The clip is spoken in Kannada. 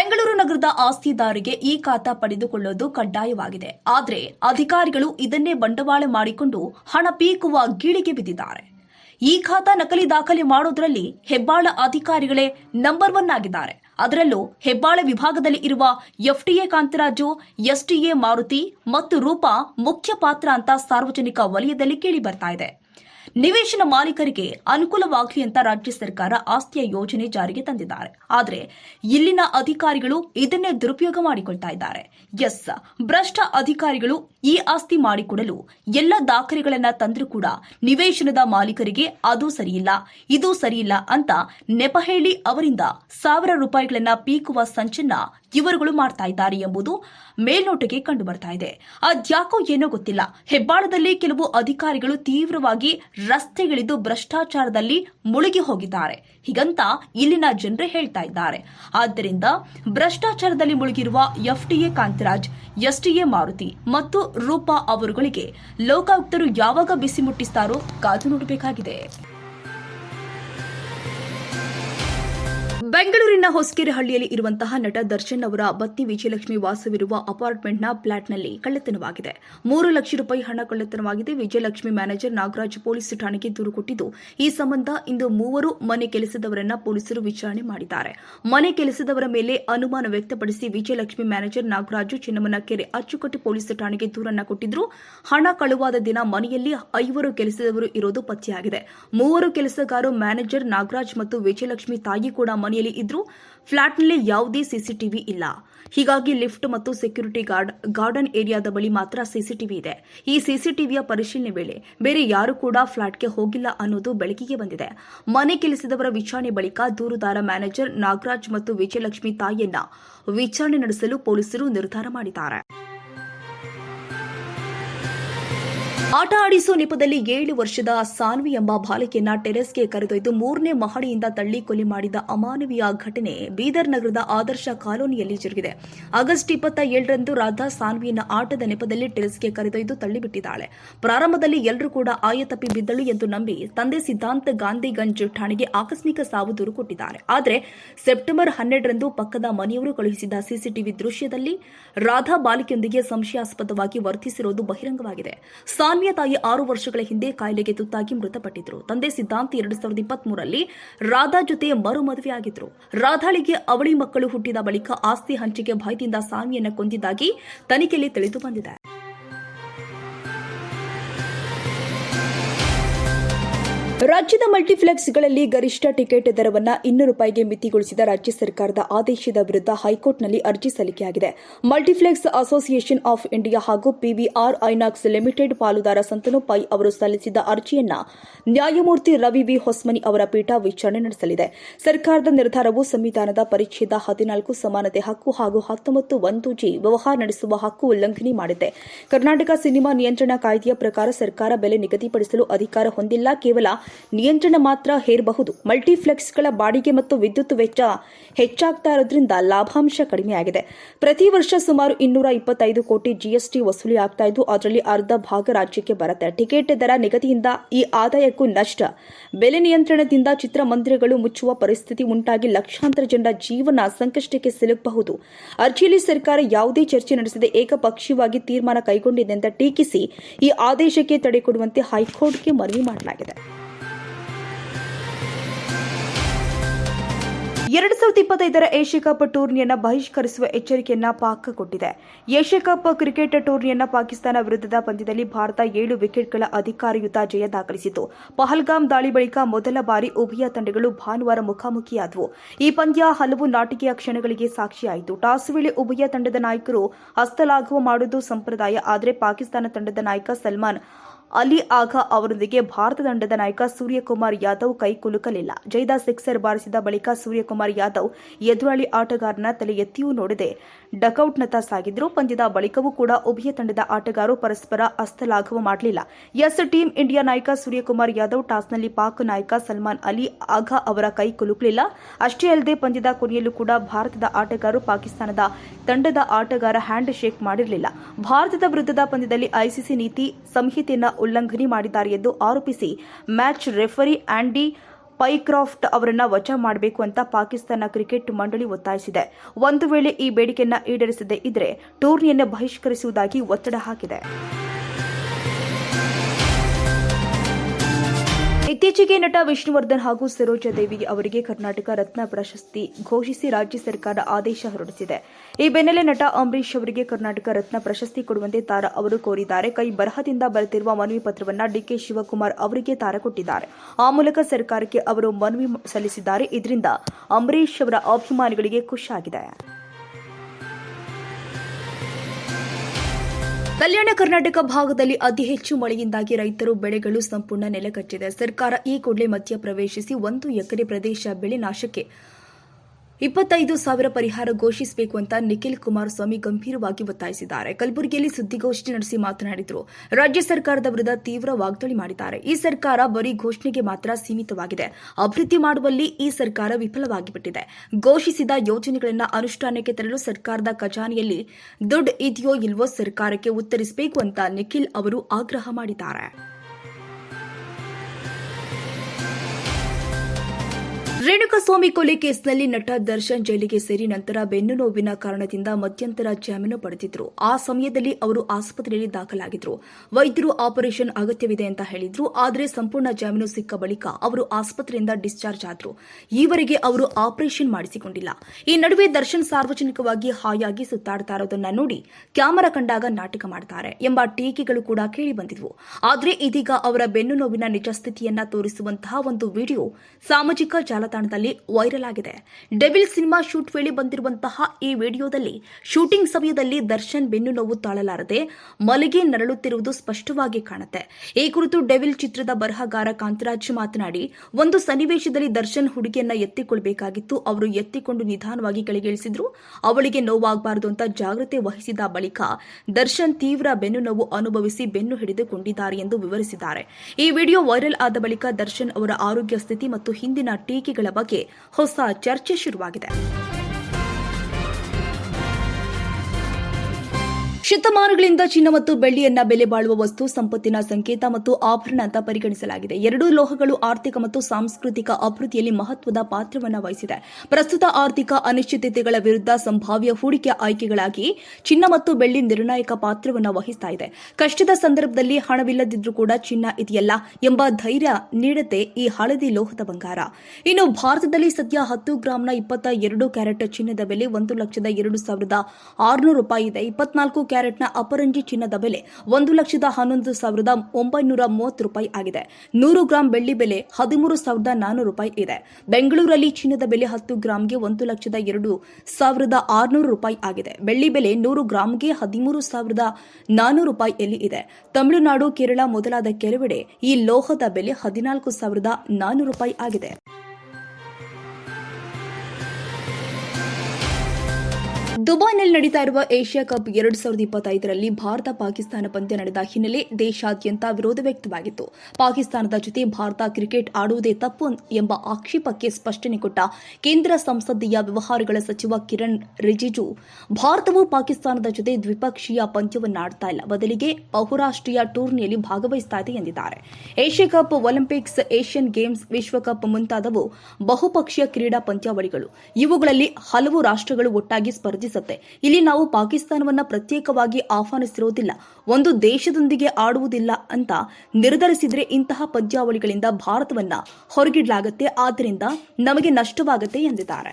ಬೆಂಗಳೂರು ನಗರದ ಆಸ್ತಿದಾರಿಗೆ ಈ ಖಾತಾ ಪಡೆದುಕೊಳ್ಳೋದು ಕಡ್ಡಾಯವಾಗಿದೆ. ಆದರೆ ಅಧಿಕಾರಿಗಳು ಇದನ್ನೇ ಬಂಡವಾಳ ಮಾಡಿಕೊಂಡು ಹಣ ಪೀಕುವ ಗೀಳಿಗೆ ಬಿದ್ದಿದ್ದಾರೆ. ಈ ಖಾತಾ ನಕಲಿ ದಾಖಲೆ ಮಾಡೋದ್ರಲ್ಲಿ ಹೆಬ್ಬಾಳ ಅಧಿಕಾರಿಗಳೇ ನಂಬರ್ ಒನ್ ಆಗಿದ್ದಾರೆ. ಅದರಲ್ಲೂ ಹೆಬ್ಬಾಳ ವಿಭಾಗದಲ್ಲಿ ಇರುವ ಎಫ್ಟಿಎ ಕಾಂತರಾಜು ಎಸ್ಟಿಎ ಮಾರುತಿ ಮತ್ತು ರೂಪಾ ಮುಖ್ಯ ಪಾತ್ರ ಅಂತ ಸಾರ್ವಜನಿಕ ವಲಯದಲ್ಲಿ ಕೇಳಿ ಬರ್ತಾ ಇದೆ. ನಿವೇಶನ ಮಾಲೀಕರಿಗೆ ಅನುಕೂಲವಾಗಲಿ ಅಂತ ರಾಜ್ಯ ಸರ್ಕಾರ ಆಸ್ತಿಯ ಯೋಜನೆ ಜಾರಿಗೆ ತಂದಿದ್ದಾರೆ. ಆದರೆ ಇಲ್ಲಿನ ಅಧಿಕಾರಿಗಳು ಇದನ್ನೇ ದುರುಪಯೋಗ ಮಾಡಿಕೊಳ್ತಾ ಇದ್ದಾರೆ. ಎಸ್, ಭ್ರಷ್ಟ ಅಧಿಕಾರಿಗಳು ಈ ಆಸ್ತಿ ಮಾಡಿಕೊಡಲು ಎಲ್ಲ ದಾಖಲೆಗಳನ್ನ ತಂದರೂ ಕೂಡ ನಿವೇಶನದ ಮಾಲೀಕರಿಗೆ ಅದು ಸರಿಯಿಲ್ಲ, ಇದು ಸರಿಯಿಲ್ಲ ಅಂತ ನೆಪ ಹೇಳಿ ಅವರಿಂದ ಸಾವಿರ ರೂಪಾಯಿಗಳನ್ನ ಪೀಕುವ ಸಂಚನ್ನ ಇವರುಗಳು ಮಾಡ್ತಾ ಇದ್ದಾರೆ ಎಂಬುದು ಮೇಲ್ನೋಟಕ್ಕೆ ಕಂಡು ಬರ್ತಾ ಇದೆ ಅದ್ಯಾಕೋ ಏನೋ ಗೊತ್ತಿಲ್ಲ. ಹೆಬ್ಬಾಳದಲ್ಲಿ ಕೆಲವು ಅಧಿಕಾರಿಗಳು ತೀವ್ರವಾಗಿ ರಸ್ತೆಗಿಳಿದು ಭ್ರಷ್ಟಾಚಾರದಲ್ಲಿ ಮುಳುಗಿ ಹೋಗಿದ್ದಾರೆ. ಹೀಗಂತ ಇಲ್ಲಿನ ಜನರೇ ಹೇಳ್ತಾ ಇದ್ದಾರೆ. ಆದ್ದರಿಂದ ಭ್ರಷ್ಟಾಚಾರದಲ್ಲಿ ಮುಳುಗಿರುವ ಎಫ್ಟಿಎ ಕಾಂತರಾಜ್ ಎಸ್ಟಿಎ ಮಾರುತಿ ಮತ್ತು ರೂಪಾ ಅವರುಗಳಿಗೆ ಲೋಕಾಯುಕ್ತರು ಯಾವಾಗ ಬಿಸಿ ಮುಟ್ಟಿಸ್ತಾರೋ ಕಾದು ನೋಡಬೇಕಾಗಿದೆ. ಬೆಂಗಳೂರಿನ ಹೊಸಕೆರೆಹಳ್ಳಿಯಲ್ಲಿ ಇರುವಂತಹ ನಟ ದರ್ಶನ್ ಅವರ ಬತ್ತಿ ವಿಜಯಲಕ್ಷ್ಮಿ ವಾಸವಿರುವ ಅಪಾರ್ಟ್ಮೆಂಟ್ನ ಫ್ಲಾಟ್ನಲ್ಲಿ ಕಳ್ಳತನವಾಗಿದೆ. ಮೂರು ಲಕ್ಷ ರೂಪಾಯಿ ಹಣ ಕಳ್ಳತನವಾಗಿದೆ. ವಿಜಯಲಕ್ಷ್ಮಿ ಮ್ಯಾನೇಜರ್ ನಾಗರಾಜ್ ಪೊಲೀಸ್ ಠಾಣೆಗೆ ದೂರು ಕೊಟ್ಟಿದ್ದು, ಈ ಸಂಬಂಧ ಇಂದು ಮೂವರು ಮನೆ ಕೆಲಸದವರನ್ನ ಪೊಲೀಸರು ವಿಚಾರಣೆ ಮಾಡಿದ್ದಾರೆ. ಮನೆ ಕೆಲಸದವರ ಮೇಲೆ ಅನುಮಾನ ವ್ಯಕ್ತಪಡಿಸಿ ವಿಜಯಲಕ್ಷ್ಮಿ ಮ್ಯಾನೇಜರ್ ನಾಗರಾಜು ಚಿನ್ನಮ್ಮನ ಕೆರೆ ಅಚ್ಚುಕಟ್ಟು ಪೊಲೀಸ್ ಠಾಣೆಗೆ ದೂರನ್ನ ಕೊಟ್ಟಿದ್ರು. ಹಣ ಕಳುವಾದ ದಿನ ಮನೆಯಲ್ಲಿ ಐವರು ಕೆಲಸದವರು ಇರೋದು ಪತ್ತೆಯಾಗಿದೆ. ಮೂವರು ಕೆಲಸಗಾರು ಮ್ಯಾನೇಜರ್ ನಾಗರಾಜ್ ಮತ್ತು ವಿಜಯಲಕ್ಷ್ಮಿ ತಾಯಿ ಕೂಡ ಮನೆಯಲ್ಲಿ ಇದ್ರು ಫ್ಲಾಟ್ನಲ್ಲಿ ಯಾವುದೇ ಸಿಸಿಟಿವಿ ಇಲ್ಲ. ಹೀಗಾಗಿ ಲಿಫ್ಟ್ ಮತ್ತು ಸೆಕ್ಯೂರಿಟಿ ಗಾರ್ಡ್, ಗಾರ್ಡನ್ ಏರಿಯಾದ ಬಳಿ ಮಾತ್ರ ಸಿಸಿಟಿವಿ ಇದೆ. ಈ ಸಿಸಿಟಿವಿಯ ಪರಿಶೀಲನೆ ವೇಳೆ ಬೇರೆ ಯಾರು ಕೂಡ ಫ್ಲಾಟ್ಗೆ ಹೋಗಿಲ್ಲ ಅನ್ನೋದು ಬೆಳಕಿಗೆ ಬಂದಿದೆ. ಮನೆ ಕೆಲಸದವರ ವಿಚಾರಣೆ ಬಳಿಕ ದೂರುದಾರ ಮ್ಯಾನೇಜರ್ ನಾಗರಾಜ್ ಮತ್ತು ವಿಜಯಲಕ್ಷ್ಮಿ ತಾಯಿಯನ್ನ ವಿಚಾರಣೆ ನಡೆಸಲು ಪೊಲೀಸರು ನಿರ್ಧಾರ ಮಾಡಿದ್ದಾರೆ. ಆಟ ಆಡಿಸೋ ನೆಪದಲ್ಲಿ ಏಳು ವರ್ಷದ ಸಾನ್ವಿ ಎಂಬ ಬಾಲಕಿಯನ್ನ ಟೆರೆಸ್ಗೆ ಕರೆದೊಯ್ದು ಮೂರನೇ ಮಹಡಿಯಿಂದ ತಳ್ಳಿ ಕೊಲೆ ಮಾಡಿದ ಅಮಾನವೀಯ ಘಟನೆ ಬೀದರ್ ನಗರದ ಆದರ್ಶ ಕಾಲೋನಿಯಲ್ಲಿ ಜರುಗಿದೆ. ಆಗಸ್ಟ್ ಇಪ್ಪತ್ತ ಏಳರಂದು ರಾಧಾ ಸಾನ್ವಿಯನ್ನ ಆಟದ ನೆಪದಲ್ಲಿ ಟೆರೆಸ್ಗೆ ಕರೆದೊಯ್ದು ತಳ್ಳಿಬಿಟ್ಟಿದ್ದಾಳೆ. ಪ್ರಾರಂಭದಲ್ಲಿ ಎಲ್ಲರೂ ಕೂಡ ಆಯತಪ್ಪಿ ಬಿದ್ದಳು ಎಂದು ನಂಬಿ ತಂದೆ ಸಿದ್ಧಾಂತ ಗಾಂಧಿಗಂಜ್ ಠಾಣೆಗೆ ಆಕಸ್ಮಿಕ ಸಾವು ದೂರು ಕೊಟ್ಟಿದ್ದಾರೆ ಆದರೆ ಸೆಪ್ಟೆಂಬರ್ ಹನ್ನೆರಡರಂದು ಪಕ್ಕದ ಮನೆಯವರು ಕಳುಹಿಸಿದ ಸಿಸಿಟಿವಿ ದೃಶ್ಯದಲ್ಲಿ ರಾಧಾ ಬಾಲಕಿಯೊಂದಿಗೆ ಸಂಶಯಾಸ್ಪದವಾಗಿ ವರ್ತಿಸಿರುವುದು ಬಹಿರಂಗವಾಗಿದೆ. ಸಾನ್ವಿಯ ತಾಯಿ ಆರು ವರ್ಷಗಳ ಹಿಂದೆ ಕಾಯಿಲೆಗೆ ತುತ್ತಾಗಿ ಮೃತಪಟ್ಟಿದ್ರು. ತಂದೆ ಸಿದ್ಧಾಂತ್ ಎರಡು ಸಾವಿರದ ಇಪ್ಪತ್ಮೂರರಲ್ಲಿ ರಾಧಾ ಜೊತೆ ಮರು ಮದುವೆಯಾಗಿದ್ರು ರಾಧಾಳಿಗೆ ಅವಳಿ ಮಕ್ಕಳು ಹುಟ್ಟಿದ ಬಳಿಕ ಆಸ್ತಿ ಹಂಚಿಕೆ ಭಯದಿಂದ ಸ್ವಾಮಿಯನ್ನು ಕೊಂದಿದ್ದಾಗಿ ತನಿಖೆಯಲ್ಲಿ ತಿಳಿದು ಬಂದಿದೆ. ರಾಜ್ಯದ ಮಲ್ಟಿಪ್ಲೆಕ್ಸ್ಗಳಲ್ಲಿ ಗರಿಷ್ಠ ಟಿಕೆಟ್ ದರವನ್ನು ಇನ್ನೂರು ರೂಪಾಯಿಗೆ ಮಿತಿಗೊಳಿಸಿದ ರಾಜ್ಯ ಸರ್ಕಾರದ ಆದೇಶದ ವಿರುದ್ಧ ಹೈಕೋರ್ಟ್ನಲ್ಲಿ ಅರ್ಜಿ ಸಲ್ಲಿಕೆಯಾಗಿದೆ. ಮಲ್ಟಿಪ್ಲೆಕ್ಸ್ ಅಸೋಸಿಯೇಷನ್ ಆಫ್ ಇಂಡಿಯಾ ಹಾಗೂ ಪಿವಿಆರ್ ಐನಾಕ್ಸ್ ಲಿಮಿಟೆಡ್ ಪಾಲುದಾರ ಸಂತನು ಪೈ ಅವರು ಸಲ್ಲಿಸಿದ್ದ ಅರ್ಜಿಯನ್ನ ನ್ಯಾಯಮೂರ್ತಿ ರವಿ ವಿ ಹೊಸ್ಮನಿ ಅವರ ಪೀಠ ವಿಚಾರಣೆ ನಡೆಸಲಿದೆ. ಸರ್ಕಾರದ ನಿರ್ಧಾರವು ಸಂವಿಧಾನದ ಪರಿಚ್ಛೇದ ಹದಿನಾಲ್ಕು ಸಮಾನತೆ ಹಕ್ಕು ಹಾಗೂ ಹತ್ತೊಂಬತ್ತು ಒಂದು ಜಿ ವ್ಯವಹಾರ ನಡೆಸುವ ಹಕ್ಕು ಉಲ್ಲಂಘನೆ ಮಾಡಿದೆ. ಕರ್ನಾಟಕ ಸಿನಿಮಾ ನಿಯಂತ್ರಣ ಕಾಯ್ದೆಯ ಪ್ರಕಾರ ಸರ್ಕಾರ ಬೆಲೆ ನಿಗದಿಪಡಿಸಲು ಅಧಿಕಾರ ಹೊಂದಿಲ್ಲ. ಕೇವಲ ನಿಯಂತ್ರಣ ಮಾತ್ರ ಹೇರಬಹುದು. ಮಲ್ಟಿಪ್ಲೆಕ್ಸ್ಗಳ ಬಾಡಿಗೆ ಮತ್ತು ವಿದ್ಯುತ್ ವೆಚ್ಚ ಹೆಚ್ಚಾಗ್ತಾ ಇರೋದ್ರಿಂದ ಲಾಭಾಂಶ ಕಡಿಮೆಯಾಗಿದೆ. ಪ್ರತಿ ವರ್ಷ ಸುಮಾರು ಇನ್ನೂರ ಇಪ್ಪತ್ತೈದು ಕೋಟಿ ಜಿಎಸ್ಟಿ ವಸೂಲಿ ಆಗ್ತಾ ಇದ್ದು, ಅದರಲ್ಲಿ ಅರ್ಧ ಭಾಗ ರಾಜ್ಯಕ್ಕೆ ಬರುತ್ತೆ. ಟಿಕೆಟ್ ದರ ನಿಗದಿಯಿಂದ ಈ ಆದಾಯಕ್ಕೂ ನಷ್ಟ. ಬೆಲೆ ನಿಯಂತ್ರಣದಿಂದ ಚಿತ್ರಮಂದಿರಗಳು ಮುಚ್ಚುವ ಪರಿಸ್ಥಿತಿ ಉಂಟಾಗಿ ಲಕ್ಷಾಂತರ ಜನರ ಜೀವನ ಸಂಕಷ್ಟಕ್ಕೆ ಸಿಲುಕಬಹುದು. ಅರ್ಜಿಯಲ್ಲಿ ಸರ್ಕಾರ ಯಾವುದೇ ಚರ್ಚೆ ನಡೆಸದೆ ಏಕಪಕ್ಷೀಯವಾಗಿ ತೀರ್ಮಾನ ಕೈಗೊಂಡಿದೆ ಅಂತ ಟೀಕಿಸಿ ಈ ಆದೇಶಕ್ಕೆ ತಡೆ ಕೊಡುವಂತೆ ಹೈಕೋರ್ಟ್ಗೆ ಮನವಿ ಮಾಡಲಾಗಿದೆ. ಎರಡು ಸಾವಿರದ ಇಪ್ಪತ್ತೈದರ ಏಷ್ಯಾ ಕಪ್ ಟೂರ್ನಿಯನ್ನ ಬಹಿಷ್ಕರಿಸುವ ಎಚ್ಚರಿಕೆಯನ್ನ ಪಾಕ್ ಕೊಟ್ಟಿದೆ. ಏಷ್ಯಾ ಕಪ್ ಕ್ರಿಕೆಟ್ ಟೂರ್ನಿಯನ್ನ ಪಾಕಿಸ್ತಾನ ವಿರುದ್ಧದ ಪಂದ್ಯದಲ್ಲಿ ಭಾರತ ಏಳು ವಿಕೆಟ್ಗಳ ಅಧಿಕಾರಯುತ ಜಯ ದಾಖಲಿಸಿತು. ಪಹಲ್ಗಾಮ್ ದಾಳಿ ಬಳಿಕ ಮೊದಲ ಬಾರಿ ಉಭಯ ತಂಡಗಳು ಭಾನುವಾರ ಮುಖಾಮುಖಿಯಾದವು. ಈ ಪಂದ್ಯ ಹಲವು ನಾಟಕೀಯ ಕ್ಷಣಗಳಿಗೆ ಸಾಕ್ಷಿಯಾಯಿತು. ಟಾಸ್ ವೇಳೆ ಉಭಯ ತಂಡದ ನಾಯಕರು ಹಸ್ತಲಾಘವ ಮಾಡುವುದು ಸಂಪ್ರದಾಯ, ಆದರೆ ಪಾಕಿಸ್ತಾನ ತಂಡದ ನಾಯಕ ಸಲ್ಮಾನ್ ಅಲಿ ಆಘಾ ಅವರೊಂದಿಗೆ ಭಾರತ ತಂಡದ ನಾಯಕ ಸೂರ್ಯಕುಮಾರ್ ಯಾದವ್ ಕೈ ಕುಲುಕಲಿಲ್ಲ. ಜೈದಾ ಸಿಕ್ಸರ್ ಬಾರಿಸಿದ ಬಳಿಕ ಸೂರ್ಯಕುಮಾರ್ ಯಾದವ್ ಎದುರಾಳಿ ಆಟಗಾರನ ತಲೆ ಎತ್ತಿಯೂ ನೋಡದೆ. ಡಕೌಟ್ನತ್ತ ಸಾಗಿದ್ರು ಪಂದ್ಯದ ಬಳಿಕವೂ ಕೂಡ ಉಭಯ ತಂಡದ ಆಟಗಾರರು ಪರಸ್ಪರ ಹಸ್ತಲಾಘವ ಮಾಡಲಿಲ್ಲ. ಎಸ್ ಟೀಂ ಇಂಡಿಯಾ ನಾಯಕ ಸೂರ್ಯಕುಮಾರ್ ಯಾದವ್ ಟಾಸ್ನಲ್ಲಿ ಪಾಕ್ ನಾಯಕ ಸಲ್ಮಾನ್ ಅಲಿ ಆಘಾ ಅವರ ಕೈ ಕುಲುಕಲಿಲ್ಲ. ಅಷ್ಟೇ ಅಲ್ಲದೆ ಪಂದ್ಯದ ಕೊನೆಯಲ್ಲೂ ಕೂಡ ಭಾರತದ ಆಟಗಾರರು ಪಾಕಿಸ್ತಾನದ ತಂಡದ ಆಟಗಾರ ಹ್ಯಾಂಡ್ ಶೇಕ್ ಮಾಡಿರಲಿಲ್ಲ. ಭಾರತದ ವಿರುದ್ಧದ ಪಂದ್ಯದಲ್ಲಿ ಐಸಿಸಿ ನೀತಿ ಸಂಹಿತೆಯನ್ನ ಉಲ್ಲಂಘನೆ ಮಾಡಿದ್ದಾರೆ ಎಂದು ಆರೋಪಿಸಿ ಮ್ಯಾಚ್ ರೆಫರಿ ಆಂಡಿ ಪೈಕ್ರಾಫ್ಟ್ ಅವರನ್ನ ವಜಾ ಮಾಡಬೇಕು ಅಂತ ಪಾಕಿಸ್ತಾನ ಕ್ರಿಕೆಟ್ ಮಂಡಳಿ ಒತ್ತಾಯಿಸಿದೆ. ಒಂದು ವೇಳೆ ಈ ಬೇಡಿಕೆಯನ್ನು ಈಡೇರಿಸದೇ ಇದ್ರೆ ಟೂರ್ನಿಯನ್ನು ಬಹಿಷ್ಕರಿಸುವುದಾಗಿ ಒತ್ತಡ ಹಾಕಿದೆ. ಇತ್ತೀಚೆಗೆ ನಟ ವಿಷ್ಣುವರ್ಧನ್ ಹಾಗೂ ಸರೋಜಾ ದೇವಿ ಅವರಿಗೆ ಕರ್ನಾಟಕ ರತ್ನ ಪ್ರಶಸ್ತಿ ಘೋಷಿಸಿ ರಾಜ್ಯ ಸರ್ಕಾರ ಆದೇಶ ಹೊರಡಿಸಿದೆ. ಈ ಬೆನ್ನಲ್ಲೇ ನಟ ಅಂಬರೀಶ್ ಅವರಿಗೆ ಕರ್ನಾಟಕ ರತ್ನ ಪ್ರಶಸ್ತಿ ಕೊಡುವಂತೆ ತಾರಾ ಅವರು ಕೋರಿದ್ದಾರೆ. ಕೈ ಬರಹದಿಂದ ಬರೆದಿರುವ ಮನವಿ ಪತ್ರವನ್ನ ಡಿಕೆ ಶಿವಕುಮಾರ್ ಅವರಿಗೆ ತಾರಾ ಕೊಟ್ಟಿದ್ದಾರೆ. ಆ ಮೂಲಕ ಸರ್ಕಾರಕ್ಕೆ ಅವರು ಮನವಿ ಸಲ್ಲಿಸಿದ್ದಾರೆ. ಇದರಿಂದ ಅಂಬರೀಶ್ ಅವರ ಅಭಿಮಾನಿಗಳಿಗೆ ಖುಷಿಯಾಗಿದೆ. ಕಲ್ಯಾಣ ಕರ್ನಾಟಕ ಭಾಗದಲ್ಲಿ ಅತಿ ಹೆಚ್ಚು ಮಳೆಯಿಂದಾಗಿ ರೈತರು ಬೆಳೆಗಳು ಸಂಪೂರ್ಣ ನೆಲಕಚ್ಚಿದೆ ಸರ್ಕಾರ ಈ ಕೂಡಲೇ ಮಧ್ಯ ಪ್ರವೇಶಿಸಿ ಒಂದು ಎಕರೆ ಪ್ರದೇಶ ಬೆಳೆ ನಾಶಕ್ಕೆ ಇಪ್ಪತ್ತೈದು ಸಾವಿರ ಪರಿಹಾರ ಘೋಷಿಸಬೇಕು ಅಂತ ನಿಖಿಲ್ ಕುಮಾರಸ್ವಾಮಿ ಗಂಭೀರವಾಗಿ ಒತ್ತಾಯಿಸಿದ್ದಾರೆ. ಕಲಬುರಗಿಯಲ್ಲಿ ಸುದ್ದಿಗೋಷ್ಠಿ ನಡೆಸಿ ಮಾತನಾಡಿದರು. ರಾಜ್ಯ ಸರ್ಕಾರದ ವಿರುದ್ಧ ತೀವ್ರ ವಾಗ್ದಾಳಿ ಮಾಡಿದ್ದಾರೆ. ಈ ಸರ್ಕಾರ ಬರೀ ಘೋಷಣೆಗೆ ಮಾತ್ರ ಸೀಮಿತವಾಗಿದೆ. ಅಭಿವೃದ್ಧಿ ಮಾಡುವಲ್ಲಿ ಈ ಸರ್ಕಾರ ವಿಫಲವಾಗಿಬಿಟ್ಟಿದೆ. ಘೋಷಿಸಿದ ಯೋಜನೆಗಳನ್ನು ಅನುಷ್ಠಾನಕ್ಕೆ ತರಲು ಸರ್ಕಾರದ ಖಜಾನೆಯಲ್ಲಿ ದುಡ್ಡು ಇದೆಯೋ ಇಲ್ವೋ ಸರ್ಕಾರಕ್ಕೆ ಉತ್ತರಿಸಬೇಕು ಅಂತ ನಿಖಿಲ್ ಅವರು ಆಗ್ರಹ ಮಾಡಿದ್ದಾರೆ. ರೇಣುಕಸ್ವಾಮಿ ಕೊಲೆ ಕೇಸ್ನಲ್ಲಿ ನಟ ದರ್ಶನ್ ಜೈಲಿಗೆ ಸೇರಿ ನಂತರ ಬೆನ್ನು ನೋವಿನ ಕಾರಣದಿಂದ ಮಧ್ಯಂತರ ಜಾಮೀನು ಪಡೆದಿದ್ರು. ಆ ಸಮಯದಲ್ಲಿ ಅವರು ಆಸ್ಪತ್ರೆಯಲ್ಲಿ ದಾಖಲಾಗಿದ್ರು. ವೈದ್ಯರು ಆಪರೇಷನ್ ಅಗತ್ಯವಿದೆ ಅಂತ ಹೇಳಿದ್ರು. ಆದರೆ ಸಂಪೂರ್ಣ ಜಾಮೀನು ಸಿಕ್ಕ ಬಳಿಕ ಅವರು ಆಸ್ಪತ್ರೆಯಿಂದ ಡಿಸ್ಚಾರ್ಜ್ ಆದ್ರು. ಈವರೆಗೆ ಅವರು ಆಪರೇಷನ್ ಮಾಡಿಸಿಕೊಂಡಿಲ್ಲ. ಈ ನಡುವೆ ದರ್ಶನ್ ಸಾರ್ವಜನಿಕವಾಗಿ ಹಾಯಾಗಿ ಸುತ್ತಾಡ್ತಾ ಇರೋದನ್ನ ನೋಡಿ ಕ್ಯಾಮರಾ ಕಂಡಾಗ ನಾಟಕ ಮಾಡ್ತಾರೆ ಎಂಬ ಟೀಕೆಗಳು ಕೂಡ ಕೇಳಿ ಬಂದಿದ್ವು. ಆದರೆ ಇದೀಗ ಅವರ ಬೆನ್ನು ನೋವಿನ ನಿಜ ಸ್ಥಿತಿಯನ್ನ ತೋರಿಸುವಂತಹ ಒಂದು ವಿಡಿಯೋ ಸಾಮಾಜಿಕ ಜಾಲತಾಣದಲ್ಲಿ ವೈರಲ್ ಆಗಿದೆ. ಡೆವಿಲ್ ಸಿನಿಮಾ ಶೂಟ್ ವೇಳೆ ಬಂದಿರುವಂತಹ ಈ ವಿಡಿಯೋದಲ್ಲಿ ಶೂಟಿಂಗ್ ಸಮಯದಲ್ಲಿ ದರ್ಶನ್ ಬೆನ್ನು ನೋವು ತಾಳಲಾರದೆ ಮಲಗಿ ನರಳುತ್ತಿರುವುದು ಸ್ಪಷ್ಟವಾಗಿ ಕಾಣುತ್ತೆ. ಈ ಕುರಿತು ಡೆವಿಲ್ ಚಿತ್ರದ ಬರಹಗಾರ ಕಾಂತರಾಜ್ ಮಾತನಾಡಿ, ಒಂದು ಸನ್ನಿವೇಶದಲ್ಲಿ ದರ್ಶನ್ ಹುಡುಗಿಯನ್ನ ಎತ್ತಿಕೊಳ್ಬೇಕಾಗಿತ್ತು. ಅವರು ಎತ್ತಿಕೊಂಡು ನಿಧಾನವಾಗಿ ಕೆಳಗಿಳಿಸಿದ್ರು. ಅವಳಿಗೆ ನೋವಾಗಬಾರದು ಅಂತ ಜಾಗ್ರತೆ ವಹಿಸಿದ ಬಳಿಕ ದರ್ಶನ್ ತೀವ್ರ ಬೆನ್ನು ನೋವು ಅನುಭವಿಸಿ ಬೆನ್ನು ಹಿಡಿದುಕೊಂಡಿದ್ದಾರೆ ಎಂದು ವಿವರಿಸಿದ್ದಾರೆ. ಈ ವಿಡಿಯೋ ವೈರಲ್ ಆದ ಬಳಿಕ ದರ್ಶನ್ ಅವರ ಆರೋಗ್ಯ ಸ್ಥಿತಿ ಮತ್ತು ಹಿಂದಿನ ಟೀಕೆಗಳ ಬಗ್ಗೆ ಹೊಸ ಚರ್ಚೆ ಶುರುವಾಗಿದೆ. ಶತಮಾನಗಳಿಂದ ಚಿನ್ನ ಮತ್ತು ಬೆಳ್ಳಿಯನ್ನ ಬೆಲೆ ಬಾಳುವ ವಸ್ತು, ಸಂಪತ್ತಿನ ಸಂಕೇತ ಮತ್ತು ಆಭರಣ ಅಂತ ಪರಿಗಣಿಸಲಾಗಿದೆ. ಎರಡೂ ಲೋಹಗಳು ಆರ್ಥಿಕ ಮತ್ತು ಸಾಂಸ್ಕೃತಿಕ ಅಭಿವೃದ್ಧಿಯಲ್ಲಿ ಮಹತ್ವದ ಪಾತ್ರವನ್ನು ವಹಿಸಿದೆ. ಪ್ರಸ್ತುತ ಆರ್ಥಿಕ ಅನಿಶ್ಚಿತತೆಗಳ ವಿರುದ್ಧ ಸಂಭಾವ್ಯ ಹೂಡಿಕೆ ಆಯ್ಕೆಗಳಾಗಿ ಚಿನ್ನ ಮತ್ತು ಬೆಳ್ಳಿ ನಿರ್ಣಾಯಕ ಪಾತ್ರವನ್ನು ವಹಿಸ್ತಾ ಇದೆ. ಕಷ್ಟದ ಸಂದರ್ಭದಲ್ಲಿ ಹಣವಿಲ್ಲದಿದ್ರೂ ಕೂಡ ಚಿನ್ನ ಇದೆಯಲ್ಲ ಎಂಬ ಧೈರ್ಯ ನೀಡುತ್ತೆ ಈ ಹಳದಿ ಲೋಹದ ಬಂಗಾರ. ಇನ್ನು ಭಾರತದಲ್ಲಿ ಸದ್ಯ ಹತ್ತು ಗ್ರಾಂನ ಇಪ್ಪತ್ತ ಎರಡು ಕ್ಯಾರೆಟ್ ಚಿನ್ನದ ಬೆಲೆ ಒಂದು ಲಕ್ಷದ ಎರಡು ಸಾವಿರದ ಆರುನೂರು ರೂಪಾಯಿ ಇದೆ. ಇಪ್ಪತ್ನಾಲ್ಕು ಕ್ಯಾರೆಟ್ನ ಅಪರಂಜಿ ಚಿನ್ನದ ಬೆಲೆ ಒಂದು ಲಕ್ಷದ ಹನ್ನೊಂದು ಸಾವಿರದ ಒಂಬೈನೂರ ಮೂವತ್ತು ರೂಪಾಯಿ ಆಗಿದೆ. ನೂರು ಗ್ರಾಂ ಬೆಳ್ಳಿ ಬೆಲೆ ಹದಿಮೂರು ಸಾವಿರದ ನಾನ್ನೂರು ರೂಪಾಯಿ ಇದೆ. ಬೆಂಗಳೂರಲ್ಲಿ ಚಿನ್ನದ ಬೆಲೆ ಹತ್ತು ಗ್ರಾಂಗೆ ಒಂದು ಲಕ್ಷದ ಎರಡು ಸಾವಿರದ ಆರುನೂರು ರೂಪಾಯಿ ಆಗಿದೆ. ಬೆಳ್ಳಿ ಬೆಲೆ ನೂರು ಗ್ರಾಂಗೆ ಹದಿಮೂರು ಸಾವಿರದ ನಾನ್ನೂರು ರೂಪಾಯಿಯಲ್ಲಿ ಇದೆ? ತಮಿಳುನಾಡು, ಕೇರಳ ಮೊದಲಾದ ಕೆಲವೆಡೆ ಈ ಲೋಹದ ಬೆಲೆ ಹದಿನಾಲ್ಕು ಸಾವಿರದ ನಾನ್ನೂರು ರೂಪಾಯಿ ಆಗಿದೆ. ದುಬೈನಲ್ಲಿ ನಡೀತಾ ಇರುವ ಏಷ್ಯಾ ಕಪ್ ಎರಡು ಸಾವಿರದ ಇಪ್ಪತ್ತೈದರಲ್ಲಿ ಭಾರತ ಪಾಕಿಸ್ತಾನ ಪಂದ್ಯ ನಡೆದ ಹಿನ್ನೆಲೆ ದೇಶಾದ್ಯಂತ ವಿರೋಧ ವ್ಯಕ್ತವಾಗಿತ್ತು. ಪಾಕಿಸ್ತಾನದ ಜೊತೆ ಭಾರತ ಕ್ರಿಕೆಟ್ ಆಡುವುದೇ ತಪ್ಪು ಎಂಬ ಆಕ್ಷೇಪಕ್ಕೆ ಸ್ಪಷ್ಟನೆ ಕೊಟ್ಟ ಕೇಂದ್ರ ಸಂಸದೀಯ ವ್ಯವಹಾರಗಳ ಸಚಿವ ಕಿರಣ್ ರಿಜಿಜು, ಭಾರತವು ಪಾಕಿಸ್ತಾನದ ಜೊತೆ ದ್ವಿಪಕ್ಷೀಯ ಪಂದ್ಯವನ್ನಾಡ್ತಾ ಇಲ್ಲ. ಬದಲಿಗೆ ಬಹುರಾಷ್ಟ್ರೀಯ ಟೂರ್ನಿಯಲ್ಲಿ ಭಾಗವಹಿಸ್ತಾ ಇದೆ ಎಂದಿದ್ದಾರೆ. Asia cup, Olympics, Asian games, ವಿಶ್ವಕಪ್ ಮುಂತಾದವು ಬಹುಪಕ್ಷೀಯ ಕ್ರೀಡಾ ಪಂದ್ಯಾವಳಿಗಳು. ಇವುಗಳಲ್ಲಿ ಹಲವು ರಾಷ್ಟ್ರಗಳು ಒಟ್ಟಾಗಿ ಸ್ಪರ್ಧಿಸುತ್ತೆ ಇಲ್ಲಿ ನಾವು ಪಾಕಿಸ್ತಾನವನ್ನ ಪ್ರತ್ಯೇಕವಾಗಿ ಆಹ್ವಾನಿಸಿರುವುದಿಲ್ಲ ಒಂದು ದೇಶದೊಂದಿಗೆ ಆಡುವುದಿಲ್ಲ ಅಂತ ನಿರ್ಧರಿಸಿದ್ರೆ ಇಂತಹ ಪದ್ಯಾವಳಿಗಳಿಂದ ಭಾರತವನ್ನ ಹೊರಗಿಡಲಾಗುತ್ತೆ. ಆದ್ದರಿಂದ ನಮಗೆ ನಷ್ಟವಾಗುತ್ತೆ ಎಂದಿದ್ದಾರೆ.